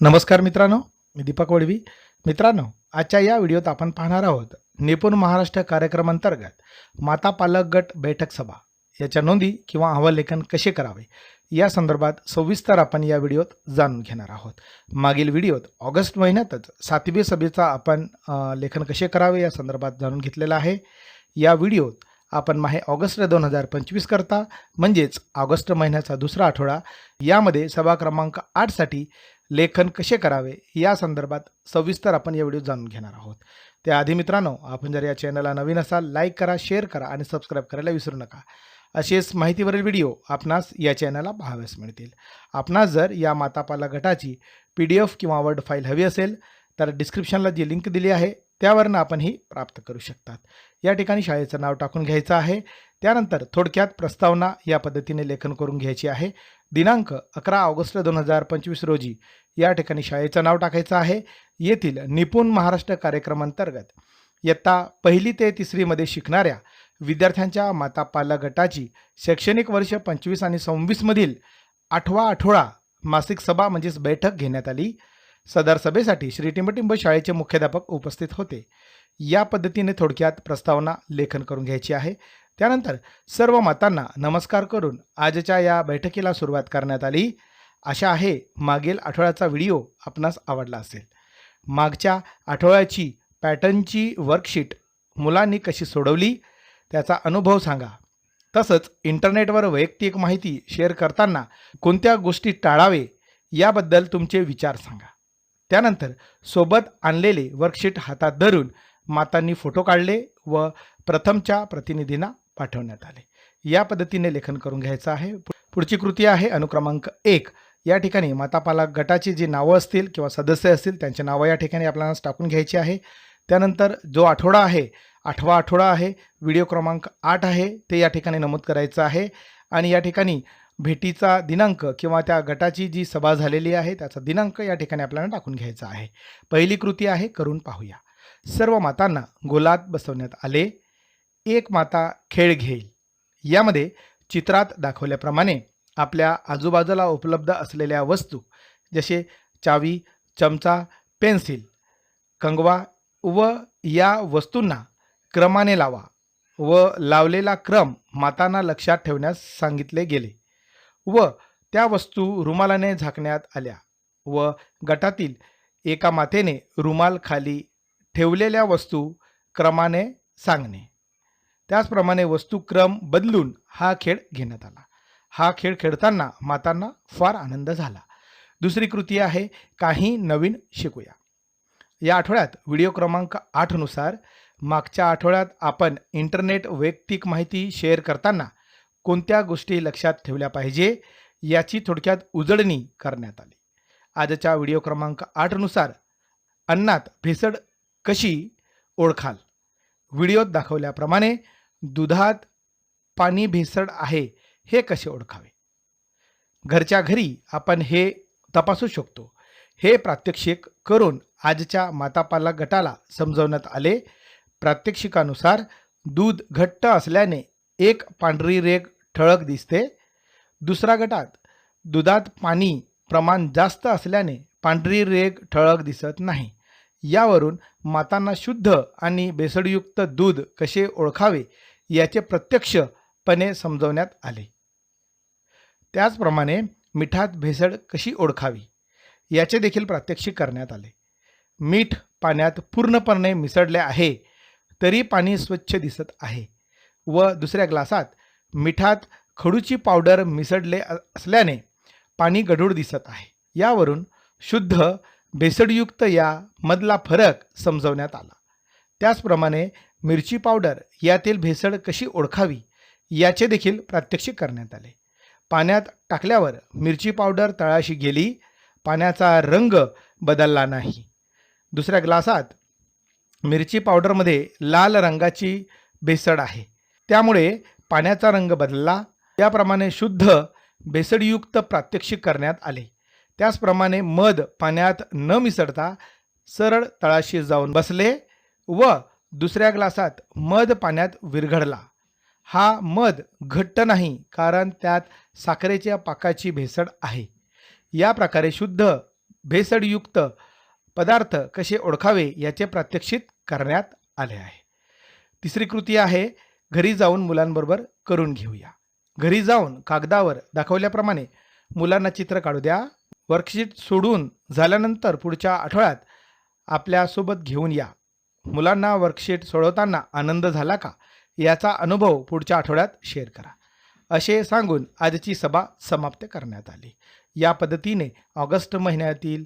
नमस्कार मित्रांनो मी दीपक वडवी. मित्रांनो आजच्या या व्हिडिओत आपण पाहणार आहोत निपुण महाराष्ट्र कार्यक्रमांतर्गत माता पालक गट बैठक सभा. याच्या नोंदी किंवा अहवालेखन कसे करावे? या संदर्भात सविस्तर आपण या व्हिडिओत जाणून घेणार आहोत. मागील व्हिडिओत ऑगस्ट महिन्यातच सातवी सभेचा आपण लेखन कसे करावे या संदर्भात जाणून घेतलेलं आहे. या व्हिडिओत आपण माहे ऑगस्ट दोन हजार पंचवीस करता म्हणजेच ऑगस्ट महिन्याचा दुसरा आठवडा. यामध्ये सभा क्रमांक आठसाठी लेखन कसे करावे या संदर्भात सविस्तर आपण या व्हिडिओ जाणून घेणार आहोत. त्याआधी मित्रांनो आपण जर या चॅनलला नवीन असाल लाईक करा शेअर करा आणि सबस्क्राईब करायला विसरू नका. असेच माहितीवरील व्हिडिओ आपणास या चॅनलला पाहाव्यास मिळतील. आपणास जर या मातापाला गटाची पी डी एफ किंवा वर्ड फाईल हवी असेल तर डिस्क्रिप्शनला जी लिंक दिली आहे त्यावरनं आपण ही प्राप्त करू शकतात. या ठिकाणी शाळेचं नाव टाकून घ्यायचं आहे. त्यानंतर थोडक्यात प्रस्तावना या पद्धतीने लेखन करून घ्यायची आहे. दिनांक अकरा ऑगस्ट दोन हजार पंचवीस रोजी या ठिकाणी शाळेचं नाव टाकायचं आहे. येथील निपुण महाराष्ट्र कार्यक्रमांतर्गत इयत्ता पहिली ते तिसरीमध्ये शिकणाऱ्या विद्यार्थ्यांच्या माता पालक गटाची शैक्षणिक वर्ष पंचवीस आणि सव्वीसमधील आठवा आठवडा मासिक सभा म्हणजेच बैठक घेण्यात आली. सदर सभेसाठी श्री टिंबटिंब शाळेचे मुख्याध्यापक उपस्थित होते. या पद्धतीने थोडक्यात प्रस्तावना लेखन करून घ्यायची आहे. त्यानंतर सर्व मतांना नमस्कार करून आजच्या या बैठकीला सुरुवात करण्यात आली. अशा आहे मागील आठवड्याचा व्हिडिओ आपणास आवडला असेल. मागच्या आठवड्याची पॅटर्नची वर्कशीट मुलांनी कशी सोडवली त्याचा अनुभव सांगा. तसंच इंटरनेटवर वैयक्तिक माहिती शेअर करताना कोणत्या गोष्टी टाळावे याबद्दल तुमचे विचार सांगा. त्यानंतर सोबत आणलेले वर्कशीट हातात धरून मातांनी फोटो काढले व प्रथमच्या प्रतिनिधींना पाठवण्यात आले. या पद्धतीने लेखन करून घ्यायचं आहे. पुढची कृती आहे अनुक्रमांक एक. या ठिकाणी मातापालक गटाची जी नावं असतील किंवा सदस्य असतील त्यांची नावं या ठिकाणी आपल्याला टाकून घ्यायची आहे. त्यानंतर जो आठवडा आहे आठवा आठवडा आहे व्हिडिओ क्रमांक आठ आहे ते या ठिकाणी नमूद करायचं आहे. आणि या ठिकाणी भेटीचा दिनांक किंवा त्या गटाची जी सभा झालेली आहे त्याचा दिनांक या ठिकाणी आपल्याला टाकून घ्यायचा आहे. पहिली कृती आहे करून पाहूया. सर्व मातांना गोलात बसवण्यात आले. एक माता खेळ घेईल. यामध्ये चित्रात दाखवल्याप्रमाणे आपल्या आजूबाजूला उपलब्ध असलेल्या वस्तू जसे चावी चमचा पेन्सिल कंगवा व या वस्तूंना क्रमाने लावा व लावलेला क्रम मातांना लक्षात ठेवण्यास सांगितले गेले व त्या वस्तू रुमालाने झाकण्यात आल्या व गटातील एका मातेने रुमाल खाली ठेवलेल्या वस्तू क्रमाने सांगणे. त्याचप्रमाणे वस्तू क्रम बदलून हा खेळ घेण्यात आला. हा खेळ खेळताना मातांना फार आनंद झाला. दुसरी कृती आहे काही नवीन शिकूया. या आठवड्यात व्हिडिओ क्रमांक आठनुसार मागच्या आठवड्यात आपण इंटरनेट वैयक्तिक माहिती शेअर करताना कोणत्या गोष्टी लक्षात ठेवल्या पाहिजे याची थोडक्यात उजळणी करण्यात आली. आजच्या व्हिडिओ क्रमांक आठनुसार अन्नात भेसळ कशी ओळखाल? व्हिडिओत दाखवल्याप्रमाणे दुधात पाणी भेसळ आहे हे कसे ओळखावे? घरच्या घरी आपण हे तपासू शकतो. हे प्रात्यक्षिक करून आजच्या मातापाला गटाला समजवण्यात आले. प्रात्यक्षिकानुसार दूध घट्ट असल्याने एक पांढरी रेग ठळक दिसते. दुसऱ्या गटात दुधात पाणी प्रमाण जास्त असल्याने पांढरी रेग ठळक दिसत नाही. यावरून मातांना शुद्ध आणि भेसळयुक्त दूध कसे ओळखावे याचे प्रत्यक्षपणे समजवण्यात आले. त्याचप्रमाणे मिठात भेसळ कशी ओळखावी याचे देखील प्रात्यक्षिक करण्यात आले. मीठ पाण्यात पूर्णपणे मिसळले आहे तरी पाणी स्वच्छ दिसत आहे व दुसऱ्या ग्लासात मिठात खडूची पावडर मिसळले असल्याने पाणी गढूळ दिसत आहे. यावरून शुद्ध भेसळयुक्त या मधला फरक समजवण्यात आला. त्याचप्रमाणे मिरची पावडर यातील भेसळ कशी ओळखावी याचे देखील प्रात्यक्षिक करण्यात आले. पाण्यात टाकल्यावर मिरची पावडर तळाशी गेली पाण्याचा रंग बदलला नाही. दुसऱ्या ग्लासात मिरची पावडरमध्ये लाल रंगाची भेसळ आहे. त्यामुळे पाण्याचा रंग बदलला. त्याप्रमाणे शुद्ध बेसडयुक्त प्रात्यक्षिक करण्यात आले. त्याचप्रमाणे मध पाण्यात न मिसळता सरळ तळाशी जाऊन बसले व दुसऱ्या ग्लासात मध पाण्यात विरघळला. हा मध घट्ट नाही कारण त्यात साखरेच्या पाकाची भेसळ आहे. या प्रकारे शुद्ध भेसळयुक्त पदार्थ कसे ओळखावे याचे प्रात्यक्षित करण्यात आले आहे. तिसरी कृती आहे घरी जाऊन मुलांबरोबर करून घेऊया. घरी जाऊन कागदावर दाखवल्याप्रमाणे मुलांना चित्र काढू द्या. वर्कशीट सोडून झाल्यानंतर पुढच्या आठवड्यात आपल्यासोबत घेऊन या. मुलांना वर्कशीट सोडवताना आनंद झाला का? याचा अनुभव पुढच्या आठवड्यात शेअर करा. असे सांगून आजची सभा समाप्त करण्यात आली. या पद्धतीने ऑगस्ट महिन्यातील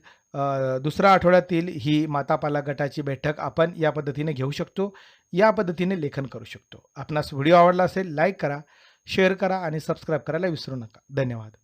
दुसऱ्या आठवड्यातील ही मातापाला गटाची बैठक आपण या पद्धतीने घेऊ शकतो. या पद्धतीने लेखन करू शकतो. आपणास व्हिडिओ आवडला असेल लाईक करा शेअर करा आणि सबस्क्राईब करायला विसरू नका. धन्यवाद.